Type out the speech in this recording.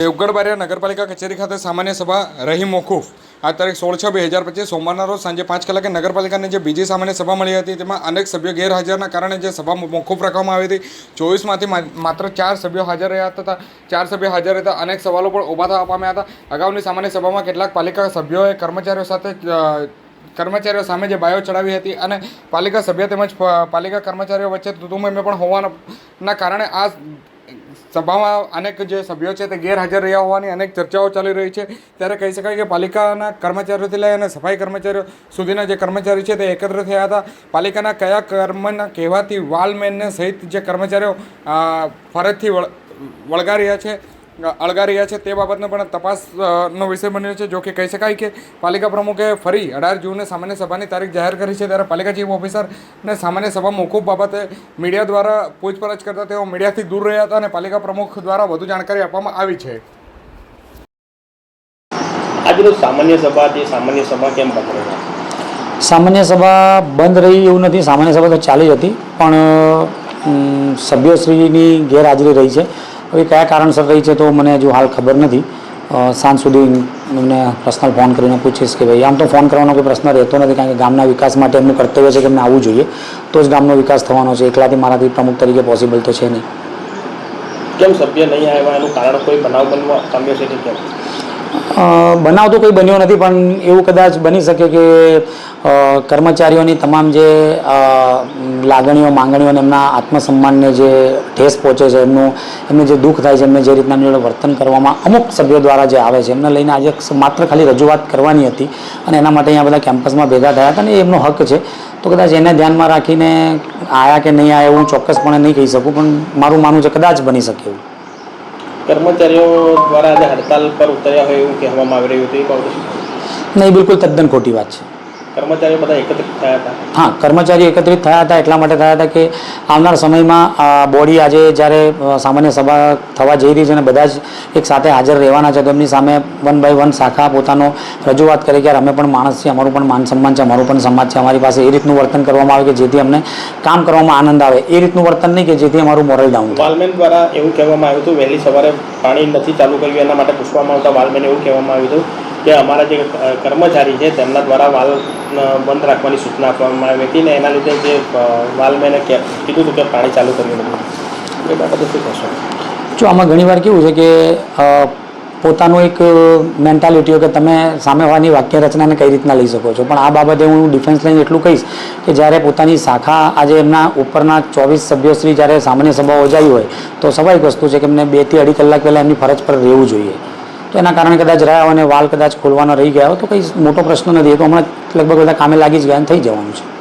દેવગઢ બારિયા નગરપાલિકા કચેરી ખાતે સામાન્ય સભા રહી મોકૂફ. આ તારીખ સોળ છ બે હજાર પચીસ સોમવારના રોજ સાંજે પાંચ કલાકે નગરપાલિકાની જે બીજી સામાન્ય સભા મળી હતી તેમાં અનેક સભ્યો ગેરહાજરના કારણે જે સભા મોકૂફ રાખવામાં આવી હતી. ચોવીસમાંથી માત્ર ચાર સભ્યો હાજર રહ્યા હતા, ચાર સભ્યો હાજર રહેતા અનેક સવાલો પણ ઊભા થવા પામ્યા હતા. અગાઉની સામાન્ય સભામાં કેટલાક પાલિકા સભ્યોએ કર્મચારીઓ સાથે કર્મચારીઓ સામે જે બાયો ચડાવી હતી અને પાલિકા સભ્ય તેમજ પાલિકા કર્મચારીઓ વચ્ચે તુતુમય પણ હોવાના કારણે આ સભામાં અનેક જે સભ્યો છે તે ગેરહાજર રહ્યા હોવાની અનેક ચર્ચાઓ ચાલી રહી છે. ત્યારે કહી શકાય કે પાલિકાના કર્મચારીઓથી લઈ અને સફાઈ કર્મચારીઓ સુધીના જે કર્મચારી છે તે એકત્ર થયા હતા. પાલિકાના કયા કર્મના કહેવાથી વાલમેનને સહિત જે કર્મચારીઓ ફરજથી વળ વળગા રહ્યા છે? અળગા રહ્યા છે તે બાબતનો પણ તપાસનો વિષય બન્યો છે જો કે કહી શકાય કે પાલિકા પ્રમુખે ફરી અઢાર જૂને સામાન્ય સભાની તારીખ જાહેર કરી છે ત્યારે પાલિકા ચીફ ઓફિસરને સામાન્ય સભા મોકૂફ બાબતે મીડિયા દ્વારા પૂછપરછ કરતા તેઓ મીડિયાથી દૂર રહ્યા હતા અને પાલિકા પ્રમુખ દ્વારા વધુ જાણકારી આપવામાં આવી છે. આજનો સામાન્ય સભા સામાન્ય સભા કેમ બંધ સામાન્ય સભા બંધ રહી એવું નથી સામાન્ય સભા તો ચાલી જ હતી પણ સભ્યશ્રીની ગેરહાજરી રહી છે. હવે કયા કારણસર રહી છે તો મને હજુ હાલ ખબર નથી. સાંજ સુધી એમને પર્સનલ ફોન કરીને પૂછીશ કે ભાઈ, આમ તો ફોન કરવાનો કોઈ પ્રશ્ન રહેતો નથી કારણ કે ગામના વિકાસ માટે એમનું કર્તવ્ય છે કે એમને આવવું જોઈએ. તો જ ગામનો વિકાસ થવાનો છે. એકલાથી મારાથી પ્રમુખ તરીકે પોસિબલ તો છે નહીં. કેમ સભ્ય નહીં આવ્યા? એનું કારણ કોઈ બનાવ બનવા પામ્યો છે કે કેમ? બનાવ તો કોઈ બન્યો નથી, પણ એવું કદાચ બની શકે કે કર્મચારીઓની તમામ જે લાગણીઓ, માંગણીઓ અને એમના આત્મસન્માનને જે ઠેસ પહોંચે છે, એમનું, એમને જે દુઃખ થાય છે, એમને જે રીતના એમની વર્તન કરવામાં અમુક સભ્યો દ્વારા જે આવે છે, એમને લઈને આજે માત્ર ખાલી રજૂઆત કરવાની હતી અને એના માટે અહીંયા બધા કેમ્પસમાં ભેગા થયા હતા અને એમનો હક છે. તો કદાચ એને ધ્યાનમાં રાખીને આવ્યા કે નહીં આવ્યા એવું ચોક્કસપણે નહીં કહી શકું, પણ મારું માનવું છે, કદાચ બની શકે એવું. કર્મચારીઓ દ્વારા આજે હડતાલ પર ઉતર્યા હોય એવું કહેવામાં આવી રહ્યું હતું એ બાબતે? નહીં, બિલકુલ તદ્દન ખોટી વાત છે કર્મચારીઓ બધા એકત્રિત થયા હતા? હા કર્મચારી એકત્રિત થયા હતા એટલા માટે થયા હતા કે આવનાર સમયમાં બોડી આજે જ્યારે સામાન્ય સભા થવા જઈ રહી છે અને બધા જ એક સાથે હાજર રહેવાના છે તો એમની સામે વન બાય વન શાખા પોતાનો રજૂઆત કરી કે અમે પણ માણસ છીએ અમારું પણ માન સન્માન છે અમારું પણ સમાજ છે અમારી પાસે એ રીતનું વર્તન કરવામાં આવે કે જેથી અમને કામ કરવામાં આનંદ આવે. એ રીતનું વર્તન નહીં કે જેથી અમારું મોરલ ડાઉન વાલમેન દ્વારા એવું કહેવામાં આવ્યું હતું વહેલી સવારે પાણી નથી ચાલુ કર્યું એના માટે પૂછવામાં આવતા વાલમેન એવું કહેવામાં આવ્યું હતું કે અમારા જે કર્મચારી છે, તેમના દ્વારા વાલ બંધ રાખવાની સૂચના આપવામાં આવી હતી ને એના લીધે જે વાલ મેં કીધું હતું કે પાણી ચાલુ કર્યું હતું એ બાબતે શું કહેશો? જો આમાં ઘણીવાર કેવું છે કે પોતાનું એક મેન્ટાલિટી કે તમે સામેવાળાની વાક્ય રચનાને કઈ રીતના લઈ શકો છો. પણ આ બાબતે હું ડિફેન્સ લઈને એટલું કહીશ કે જ્યારે પોતાની શાખા આજે એમના ઉપરના ચોવીસ સભ્યશ્રી જ્યારે સામાન્ય સભા યોજાઈ હોય, તો સ્વાભાવિક વસ્તુ છે કે એમને બેથી અઢી કલાક પહેલાં એમની ફરજ પર રહેવું જોઈએ. તો એના કારણે કદાચ રહ્યા અને વાલ કદાચ ખોલવાનો રહી ગયા તો કંઈ મોટો પ્રશ્ન નથી. એ તો હમણાં લગભગ બધા કામે લાગી જ ગયા થઈ જવાનું છે.